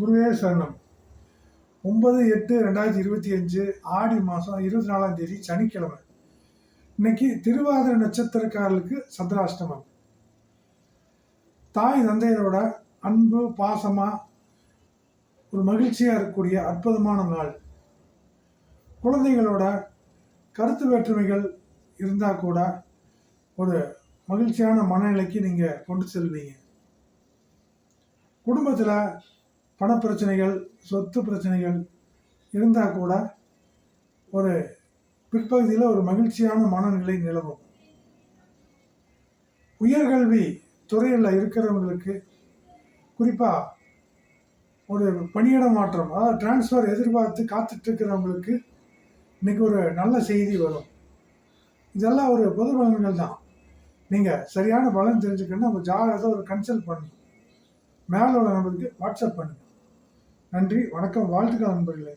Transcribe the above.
குருவே சரணம். ஒன்பது எட்டு ரெண்டாயிரத்தி இருபத்தி அஞ்சு ஆடி மாதம் இருபத்தி நாலாம் தேதி சனிக்கிழமை. இன்னைக்கு திருவாதிரை நட்சத்திரக்காரர்களுக்கு சந்திராஷ்டமம். தாய் தந்தையரோட அன்பு பாசமாக ஒரு மகிழ்ச்சியாக இருக்கக்கூடிய அற்புதமான நாள். குழந்தைகளோட கருத்து வேற்றுமைகள் இருந்தால் கூட ஒரு மகிழ்ச்சியான மனநிலைக்கு நீங்கள் கொண்டு செல்வீங்க. குடும்பத்தில் பணப்பிரச்சனைகள் சொத்து பிரச்சனைகள் இருந்தால் கூட ஒரு பிற்பகுதியில் ஒரு மகிழ்ச்சியான மனநிலை நிலவும். உயர்கல்வி துறையில் இருக்கிறவங்களுக்கு குறிப்பாக ஒரு பணியிட மாற்றம் அதாவது டிரான்ஸ்ஃபர் எதிர்பார்த்து காத்துட்ருக்கிறவங்களுக்கு இன்றைக்கி இன்னைக்கு ஒரு நல்ல செய்தி வரும். இதெல்லாம் ஒரு பொது பலன்கள் தான். நீங்கள் சரியான பலன் தெரிஞ்சுக்கணும்னா நம்ம ஜாகிரதை ஒரு கன்சல்ட் பண்ணணும் மேலே உள்ள நம்பருக்கு வாட்ஸ்அப் பண்ணுங்கள் நன்றி. வணக்கம். வாழ்த்துக்கள் நண்பர்களே.